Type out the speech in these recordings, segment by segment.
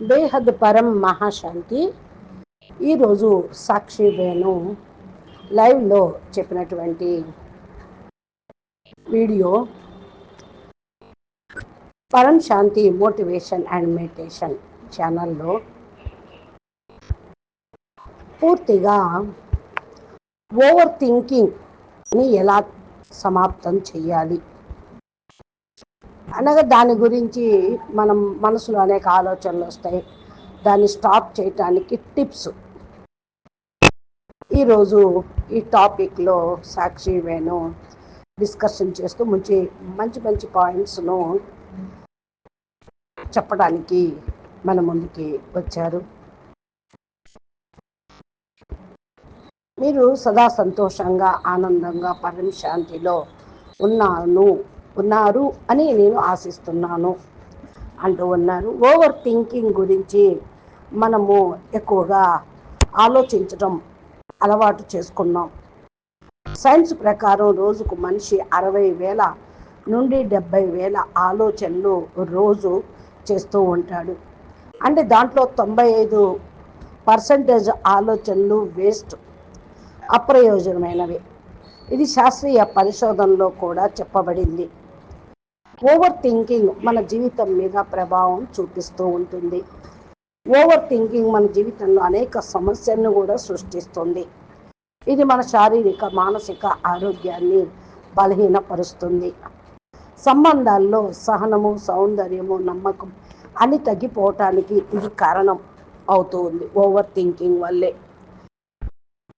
బేహద్ పరం మహాశాంతి. ఈరోజు సాక్షి వేణు లైవ్లో చెప్పినటువంటి వీడియో పరం శాంతి మోటివేషన్ అండ్ మెడిటేషన్ ఛానల్లో పూర్తిగా ఓవర్ థింకింగ్ని ఎలా సమాప్తం చేయాలి? అనగా దాని గురించి మనం మనసులో అనేక ఆలోచనలు వస్తాయి. దాన్ని స్టాప్ చేయటానికి టిప్స్. ఈరోజు ఈ టాపిక్లో సాక్షి వేణు డిస్కషన్ చేస్తూ మంచి మంచి మంచి పాయింట్స్ను చెప్పడానికి మన ముందుకి వచ్చారు. మీరు సదా సంతోషంగా ఆనందంగా పరం శాంతిలో ఉన్నాను. ఉన్నారు అని నేను ఆశిస్తున్నాను. అంటూ ఉన్నారు. ఓవర్ థింకింగ్ గురించి మనము ఎక్కువగా ఆలోచించడం అలవాటు చేసుకున్నాం. సైన్స్ ప్రకారం రోజుకు మనిషి అరవై వేల నుండి డెబ్బై వేల ఆలోచనలు రోజు చేస్తూ ఉంటాడు. అంటే దాంట్లో తొంభై ఐదు పర్సంటేజ్ ఆలోచనలు వేస్ట్ అప్రయోజనమైనవి. ఇది శాస్త్రీయ పరిశోధనలో కూడా చెప్పబడింది. ఓవర్ థింకింగ్ మన జీవితం మీద ప్రభావం చూపిస్తూ ఉంటుంది. ఓవర్ థింకింగ్ మన జీవితంలో అనేక సమస్యలను కూడా సృష్టిస్తుంది. ఇది మన శారీరక మానసిక ఆరోగ్యాన్ని బలహీనపరుస్తుంది. సంబంధాల్లో సహనము సౌందర్యము నమ్మకం అని తగ్గిపోవటానికి ఇది కారణం అవుతూ ఉంది ఓవర్ థింకింగ్ వల్లే.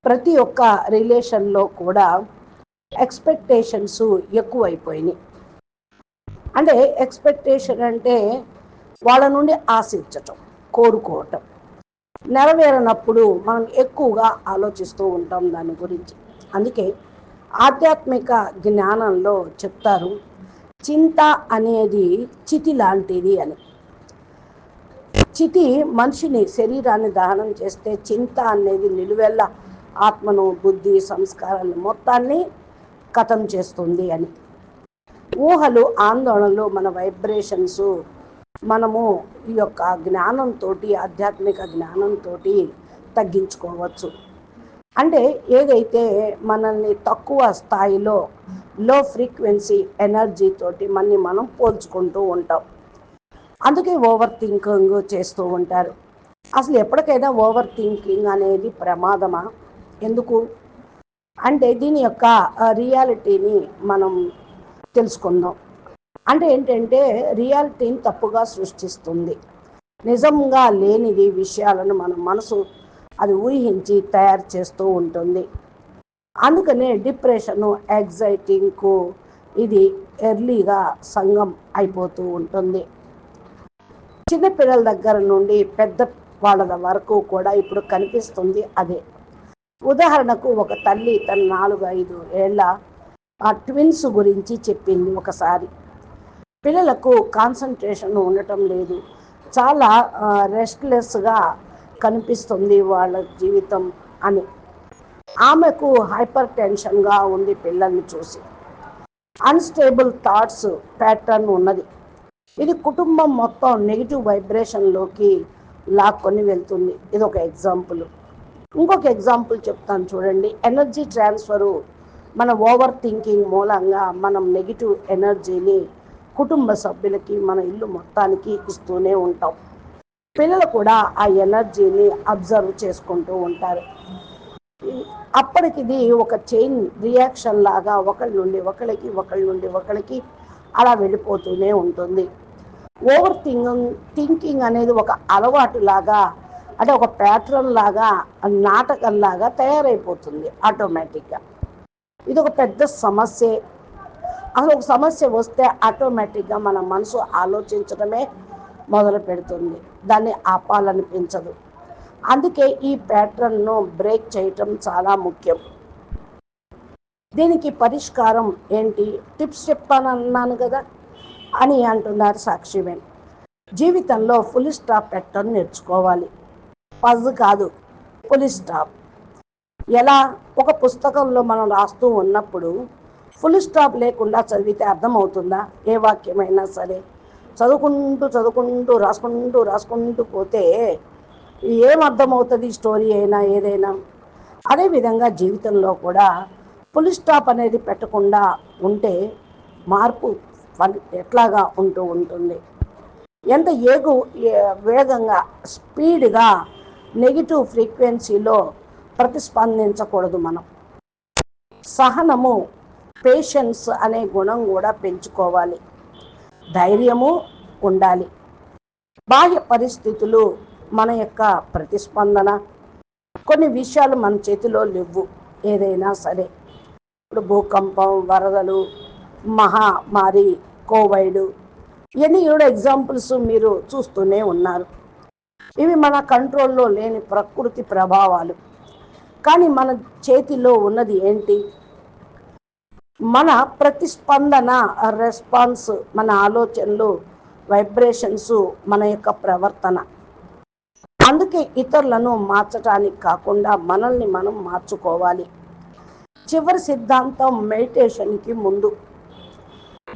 ప్రతి ఒక్క రిలేషన్లో కూడా ఎక్స్పెక్టేషన్స్ ఎక్కువైపోయినాయి. అంటే ఎక్స్పెక్టేషన్ అంటే వాళ్ళ నుండి ఆశించటం కోరుకోవటం. నెరవేరనప్పుడు మనం ఎక్కువగా ఆలోచిస్తూ ఉంటాం దాని గురించి. అందుకే ఆధ్యాత్మిక జ్ఞానంలో చెప్తారు చింత అనేది చితి లాంటిది అని. చితి మనిషిని శరీరాన్ని దహనం చేస్తే చింత అనేది నిలువెల్ల ఆత్మను బుద్ధి సంస్కారాలు మొత్తాన్ని కథం చేస్తుంది అని. ఊహలు ఆందోళనలు మన వైబ్రేషన్స్ మనము ఈ యొక్క జ్ఞానంతో ఆధ్యాత్మిక జ్ఞానంతో తగ్గించుకోవచ్చు. అంటే ఏదైతే మనల్ని తక్కువ స్థాయిలో లో ఫ్రీక్వెన్సీ ఎనర్జీ తోటి మనని మనం పోల్చుకుంటూ ఉంటాం. అందుకే ఓవర్ థింకింగ్ చేస్తూ ఉంటారు. అసలు ఎప్పటికైనా ఓవర్ థింకింగ్ అనేది ప్రమాదమా? ఎందుకు? అంటే దీని యొక్క రియాలిటీని మనం తెలుసుకుందాం. అంటే ఏంటంటే రియాలిటీని తప్పుగా సృష్టిస్తుంది. నిజంగా లేనిది విషయాలను మన మనసు అది ఊహించి తయారు చేస్తూ ఉంటుంది. అందుకనే డిప్రెషను యాంగ్జైటీకు ఇది ఎర్లీగా సంఘం అయిపోతూ ఉంటుంది. చిన్నపిల్లల దగ్గర నుండి పెద్ద వాళ్ళ వరకు కూడా ఇప్పుడు కనిపిస్తుంది అదే. ఉదాహరణకు ఒక తల్లి తన నాలుగు ఐదు ఏళ్ళ ఆ ట్విన్స్ గురించి చెప్పింది ఒకసారి. పిల్లలకు కాన్సన్ట్రేషన్ ఉండటం లేదు. చాలా రెస్ట్లెస్గా కనిపిస్తుంది వాళ్ళ జీవితం అని. ఆమెకు హైపర్ టెన్షన్గా ఉంది పిల్లల్ని చూసి. అన్స్టేబుల్ థాట్స్ ప్యాటర్న్ ఉన్నది. ఇది కుటుంబం మొత్తం నెగిటివ్ వైబ్రేషన్లోకి లాక్కొని వెళ్తుంది. ఇది ఒక ఎగ్జాంపుల్. ఇంకొక ఎగ్జాంపుల్ చెప్తాను చూడండి. ఎనర్జీ ట్రాన్స్ఫరు మన ఓవర్ థింకింగ్ మూలంగా మనం నెగిటివ్ ఎనర్జీని కుటుంబ సభ్యులకి మన ఇల్లు మొత్తానికి ఇస్తూనే ఉంటాం. పిల్లలు కూడా ఆ ఎనర్జీని అబ్జర్వ్ చేసుకుంటూ ఉంటారు. అప్పటికిది ఒక చైన్ రియాక్షన్ లాగా ఒకళ్ళ నుండి ఒకళ్ళకి ఒకళ్ళ నుండి ఒకళ్ళకి అలా వెళ్ళిపోతూనే ఉంటుంది. ఓవర్ థింకింగ్ థింకింగ్ అనేది ఒక అలవాటు లాగా అంటే ఒక ప్యాటర్న్ లాగా నాటకం లాగా తయారైపోతుంది ఆటోమేటిక్గా. ఇది ఒక పెద్ద సమస్య. అసలు ఒక సమస్య వస్తే ఆటోమేటిక్గా మన మనసు ఆలోచించడమే మొదలు పెడుతుంది. దాన్ని ఆపాలనిపించదు. అందుకే ఈ ప్యాటర్న్ను బ్రేక్ చేయటం చాలా ముఖ్యం. దీనికి పరిష్కారం ఏంటి? టిప్స్ చెప్పానన్నాను కదా? అని అంటున్నారు సాక్షివేన్ జీవితంలో ఫుల్ స్టాప్ పెట్టడం నేర్చుకోవాలి. పజ్ కాదు ఫుల్ స్టాప్. ఎలా ఒక పుస్తకంలో మనం రాస్తూ ఉన్నప్పుడు ఫుల్ స్టాప్ లేకుండా చదివితే అర్థమవుతుందా? ఏ వాక్యమైనా సరే. చదువుకుంటూ చదువుకుంటూ రాసుకుంటూ రాసుకుంటూ పోతే ఏం అర్థమవుతుంది స్టోరీ అయినా ఏదైనా? అదేవిధంగా జీవితంలో కూడా ఫుల్ స్టాప్ అనేది పెట్టకుండా ఉంటే మార్పు ఎట్లాగా ఉంటూ ఉంటుంది. ఎంత ఏగు వేగంగా స్పీడ్గా నెగిటివ్ ఫ్రీక్వెన్సీలో ప్రతిస్పందించకూడదు మనం. సహనము పేషెన్స్ అనే గుణం కూడా పెంచుకోవాలి. ధైర్యము ఉండాలి. బాహ్య పరిస్థితులు మన యొక్క ప్రతిస్పందన. కొన్ని విషయాలు మన చేతిలో లేవు ఏదైనా సరే. ఇప్పుడు భూకంపం వరదలు మహామారి కోవైడ్ ఇవన్నీ కూడా ఎగ్జాంపుల్స్ మీరు చూస్తూనే ఉన్నారు. ఇవి మన కంట్రోల్లో లేని ప్రకృతి ప్రభావాలు. కానీ మన చేతిలో ఉన్నది ఏంటి? మన ప్రతిస్పందన రెస్పాన్స్ మన ఆలోచనలు వైబ్రేషన్స్ మన యొక్క ప్రవర్తన. అందుకే ఇతరులను మార్చడానికి కాకుండా మనల్ని మనం మార్చుకోవాలి. చివరి సిద్ధాంతం మెడిటేషన్కి ముందు.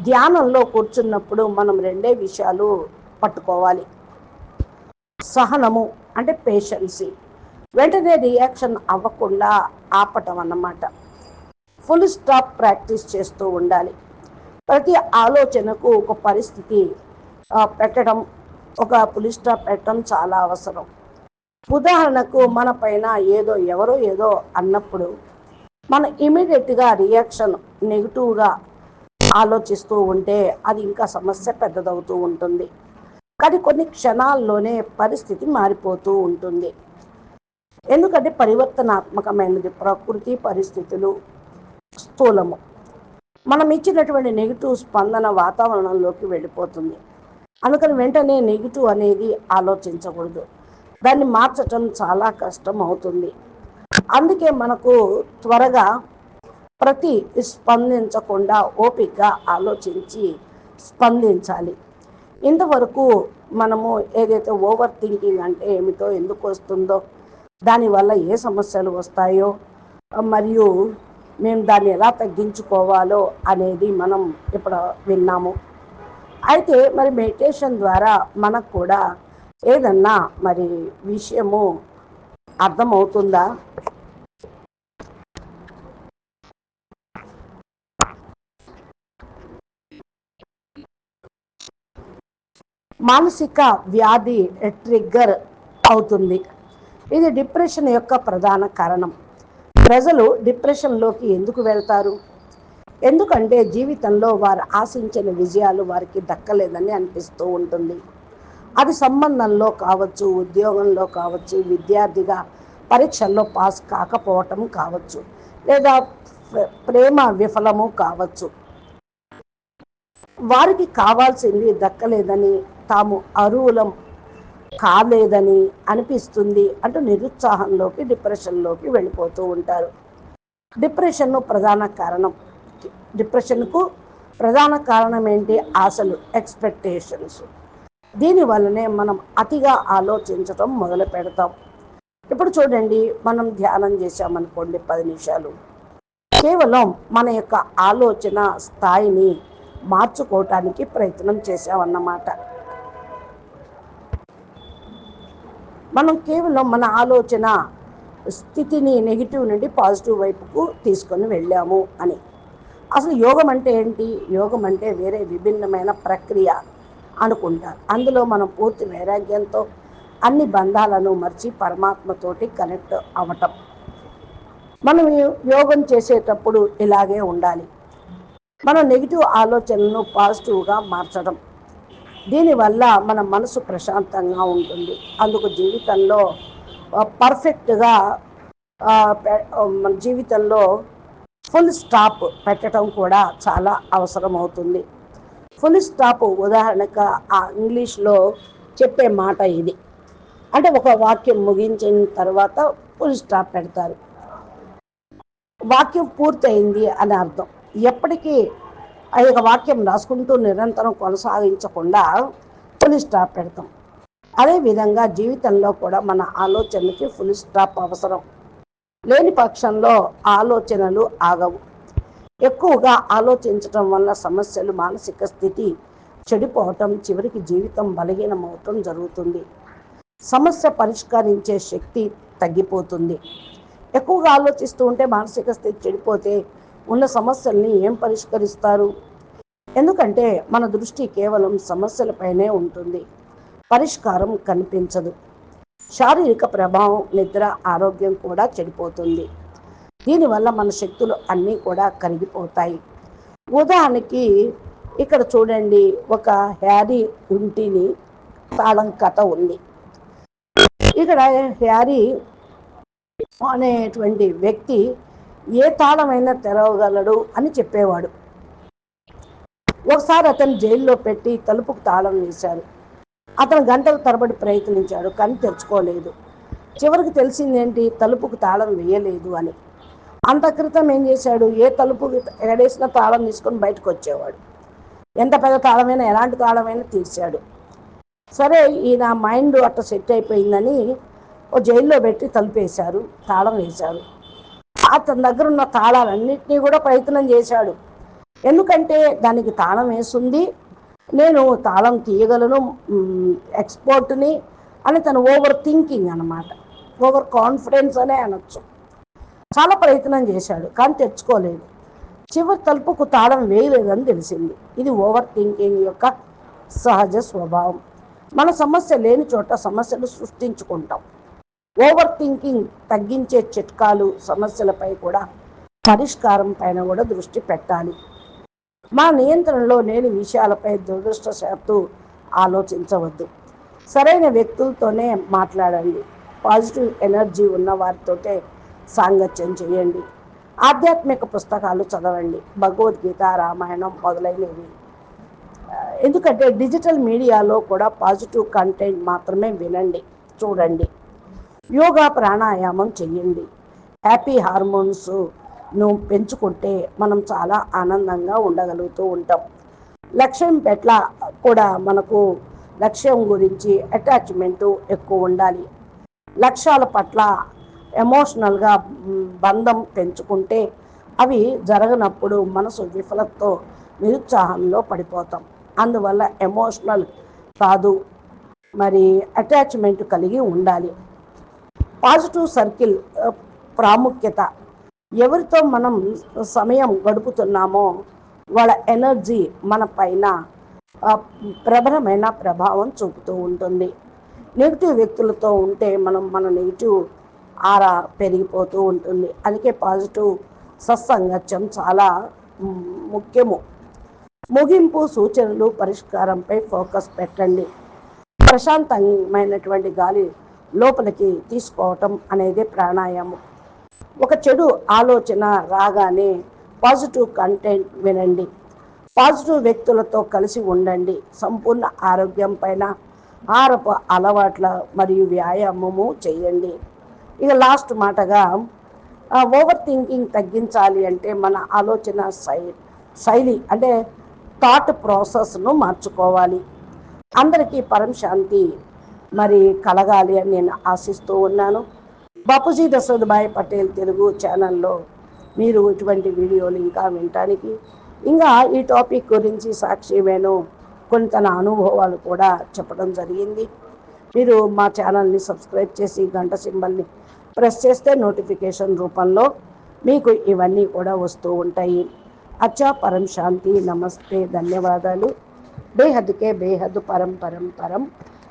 ధ్యానంలో కూర్చున్నప్పుడు మనం రెండే విషయాలు పట్టుకోవాలి. సహనము అంటే పేషెన్సీ వెంటనే రియాక్షన్ అవ్వకుండా ఆపటం అన్నమాట. ఫుల్ స్టాప్ ప్రాక్టీస్ చేస్తూ ఉండాలి. ప్రతి ఆలోచనకు ఒక పరిస్థితి పెట్టడం ఒక ఫుల్ స్టాప్ పెట్టడం చాలా అవసరం. ఉదాహరణకు మన పైన ఏదో ఎవరో ఏదో అన్నప్పుడు మన ఇమీడియట్గా రియాక్షన్ నెగిటివ్గా ఆలోచిస్తూ ఉంటే అది ఇంకా సమస్య పెద్దదవుతూ ఉంటుంది. కానీ కొన్ని క్షణాల్లోనే పరిస్థితి మారిపోతూ ఉంటుంది. ఎందుకంటే పరివర్తనాత్మకమైనది ప్రకృతి పరిస్థితులు స్థూలము. మనం ఇచ్చినటువంటి నెగిటివ్ స్పందన వాతావరణంలోకి వెళ్ళిపోతుంది. అందుకని వెంటనే నెగిటివ్ అనేది ఆలోచించకూడదు. దాన్ని మార్చటం చాలా కష్టం అవుతుంది అందుకే మనకు త్వరగా ప్రతి స్పందించకుండా ఓపికగా ఆలోచించి స్పందించాలి. ఇంతవరకు మనము ఏదైతే ఓవర్ థింకింగ్ అంటే ఏమిటో ఎందుకు వస్తుందో దానివల్ల ఏ సమస్యలు వస్తాయో మరియు మేము దాన్ని ఎలా తగ్గించుకోవాలో అనేది మనం ఇప్పుడు విన్నాము. అయితే మరి మెడిటేషన్ ద్వారా మనకు కూడా ఏదన్నా మరి విషయము అర్థమవుతుందా? మానసిక వ్యాధి ట్రిగ్గర్ అవుతుంది. ఇది డిప్రెషన్ యొక్క ప్రధాన కారణం. ప్రజలు డిప్రెషన్లోకి ఎందుకు వెళ్తారు? ఎందుకంటే జీవితంలో వారు ఆశించిన విజయాలు వారికి దక్కలేదని అనిపిస్తూ ఉంటుంది. అది సంబంధంలో కావచ్చు ఉద్యోగంలో కావచ్చు విద్యార్థిగా పరీక్షల్లో పాస్ కాకపోవటం కావచ్చు లేదా ప్రేమ విఫలము కావచ్చు. వారికి కావాల్సింది దక్కలేదని తాము అరువులం కాలేదని అనిపిస్తుంది అంటూ నిరుత్సాహంలోకి డిప్రెషన్లోకి వెళ్ళిపోతూ ఉంటారు. డిప్రెషన్ ప్రధాన కారణం. డిప్రెషన్కు ప్రధాన కారణం ఏంటి? ఆశలు ఎక్స్పెక్టేషన్స్. దీనివల్లనే మనం అతిగా ఆలోచించటం మొదలు పెడతాం. ఇప్పుడు చూడండి మనం ధ్యానం చేసామనుకోండి పది నిమిషాలు. కేవలం మన యొక్క ఆలోచన స్థాయిని మార్చుకోవటానికి ప్రయత్నం చేసామన్నమాట మనం కేవలం మన ఆలోచన స్థితిని నెగిటివ్ నుండి పాజిటివ్ వైపుకు తీసుకొని వెళ్ళాము అని. అసలు యోగం అంటే ఏంటి? యోగం అంటే వేరే విభిన్నమైన ప్రక్రియ అనుకుంటారు. అందులో మనం పూర్తి వైరాగ్యంతో అన్ని బంధాలను మర్చి పరమాత్మతోటి కనెక్ట్ అవ్వటం. మనం యోగం చేసేటప్పుడు ఇలాగే ఉండాలి. మన నెగిటివ్ ఆలోచనను పాజిటివ్గా మార్చడం దీనివల్ల మన మనసు ప్రశాంతంగా ఉంటుంది. అందుకు జీవితంలో పర్ఫెక్ట్గా మన జీవితంలో ఫుల్ స్టాప్ పెట్టడం కూడా చాలా అవసరం అవుతుంది ఫుల్ స్టాప్ ఉదాహరణగా ఆ ఇంగ్లీష్లో చెప్పే మాట ఇది. అంటే ఒక వాక్యం ముగించిన తర్వాత ఫుల్ స్టాప్ పెడతారు. వాక్యం పూర్తయింది అని అర్థం. ఎప్పటికీ ఆ యొక్క వాక్యం రాసుకుంటూ నిరంతరం కొనసాగించకుండా ఫుల్ స్టాప్ పెడతాం. అదేవిధంగా జీవితంలో కూడా మన ఆలోచనకి ఫుల్ స్టాప్ అవసరం. లేని పక్షంలో ఆలోచనలు ఆగవు. ఎక్కువగా ఆలోచించటం వల్ల సమస్యలు మానసిక స్థితి చెడిపోవటం చివరికి జీవితం బలహీనమవటం జరుగుతుంది. సమస్య పరిష్కరించే శక్తి తగ్గిపోతుంది. ఎక్కువగా ఆలోచిస్తూ ఉంటే మానసిక స్థితి చెడిపోతే ఉన్న సమస్యల్ని ఏం పరిష్కరిస్తారు? ఎందుకంటే మన దృష్టి కేవలం సమస్యలపైనే ఉంటుంది. పరిష్కారం కనిపించదు. శారీరక ప్రభావం నిద్ర ఆరోగ్యం కూడా చెడిపోతుంది. దీనివల్ల మన శక్తులు అన్నీ కూడా కరిగిపోతాయి. ఉదాహరణకి ఇక్కడ చూడండి ఒక హ్యారీ ఇంటిని తాళం కథ ఉంది. ఇక్కడ హ్యారీ అనేటువంటి వ్యక్తి ఏ తాళమైనా తెరవగలడు అని చెప్పేవాడు. ఒకసారి అతను జైల్లో పెట్టి తలుపుకు తాళం వేశారు అతను గంటల తరబడి ప్రయత్నించాడు కానీ తెరుచుకోలేదు. చివరికి తెలిసిందేంటి? తలుపుకు తాళం వేయలేదు అని. అంత క్రితం ఏం చేశాడు? ఏ తలుపు ఎడేసిన తాళం తీసుకొని బయటకు వచ్చేవాడు. ఎంత పెద్ద తాళమైనా ఎలాంటి తాళమైనా తీర్చాడు. సరే ఈయన మైండ్ అట్ట సెట్ అయిపోయిందని ఓ జైల్లో పెట్టి తలుపేశారు తాళం వేశారు. అతని దగ్గర ఉన్న తాళాలన్నింటినీ కూడా ప్రయత్నం చేశాడు. ఎందుకంటే దానికి తాళం వేసింది. నేను తాళం తీయగలను ఎక్స్పోర్ట్ని అని తను ఓవర్ థింకింగ్ అనమాట ఓవర్ కాన్ఫిడెన్స్ అనే అనొచ్చు. చాలా ప్రయత్నం చేశాడు కానీ తెచ్చుకోలేదు. చివరి తలుపుకు తాళం వేయలేదని తెలిసింది. ఇది ఓవర్ థింకింగ్ యొక్క సహజ స్వభావం. మన సమస్య లేని చోట సమస్యలు సృష్టించుకుంటాం. ఓవర్ థింకింగ్ తగ్గించే చిట్కాలు సమస్యలపై కూడా పరిష్కారం పైన కూడా దృష్టి పెట్టాలి. మా నియంత్రణలో లేని విషయాలపై దురదృష్టశాత్తు ఆలోచించవద్దు. సరైన వ్యక్తులతోనే మాట్లాడండి. పాజిటివ్ ఎనర్జీ ఉన్న వారితోటే సాంగత్యం చేయండి. ఆధ్యాత్మిక పుస్తకాలు చదవండి. భగవద్గీత రామాయణం మొదలైనవి. ఎందుకంటే డిజిటల్ మీడియాలో కూడా పాజిటివ్ కంటెంట్ మాత్రమే వినండి చూడండి. యోగా ప్రాణాయామం చెయ్యండి. హ్యాపీ హార్మోన్స్ను పెంచుకుంటే మనం చాలా ఆనందంగా ఉండగలుగుతూ ఉంటాం. లక్ష్యం పట్ల కూడా మనకు లక్ష్యం గురించి అటాచ్మెంటు ఎక్కువ ఉండాలి. లక్ష్యాల పట్ల ఎమోషనల్గా బంధం పెంచుకుంటే అవి జరగనప్పుడు మనసు విఫలతో నిరుత్సాహంలో పడిపోతాం. అందువల్ల ఎమోషనల్ కాదు మరి అటాచ్మెంట్ కలిగి ఉండాలి. పాజిటివ్ సర్కిల్ ప్రాముఖ్యత. ఎవరితో మనం సమయం గడుపుతున్నామో వాళ్ళ ఎనర్జీ మన పైన ప్రబలమైన ప్రభావం చూపుతూ ఉంటుంది. నెగిటివ్ వ్యక్తులతో ఉంటే మనం మన నెగిటివ్ ఆరా పెరిగిపోతూ ఉంటుంది. అందుకే పాజిటివ్ సత్సంగత్యం చాలా ముఖ్యము. ముగింపు సూచనలు పరిష్కారంపై ఫోకస్ పెట్టండి. ప్రశాంతమైనటువంటి గాలి లోపలికి తీసుకోవటం అనేది ప్రాణాయామం. ఒక చెడు ఆలోచన రాగానే పాజిటివ్ కంటెంట్ వినండి. పాజిటివ్ వ్యక్తులతో కలిసి ఉండండి. సంపూర్ణ ఆరోగ్యం పైన ఆరపు అలవాట్ల మరియు వ్యాయామము చేయండి. ఇక లాస్ట్ మాటగా ఓవర్ థింకింగ్ తగ్గించాలి అంటే మన ఆలోచన శై శైలి అంటే థాట్ ప్రాసెస్ను మార్చుకోవాలి. అందరికీ పరం శాంతి మరి కలగాలి అని నేను ఆశిస్తూ ఉన్నాను. బాపూజీ దశరథభాయ్ పటేల్ తెలుగు ఛానల్లో మీరు ఇటువంటి వీడియోలు ఇంకా వినటానికి ఇంకా ఈ టాపిక్ గురించి సాక్షి వేణు కొన్ని తన అనుభవాలు కూడా చెప్పడం జరిగింది. మీరు మా ఛానల్ని సబ్స్క్రైబ్ చేసి గంట సింబల్ని ప్రెస్ చేస్తే నోటిఫికేషన్ రూపంలో మీకు ఇవన్నీ కూడా వస్తూ ఉంటాయి. అచ్చా పరం శాంతి నమస్తే ధన్యవాదాలు. బేహద్కే బేహద్ పరం పరం పరం.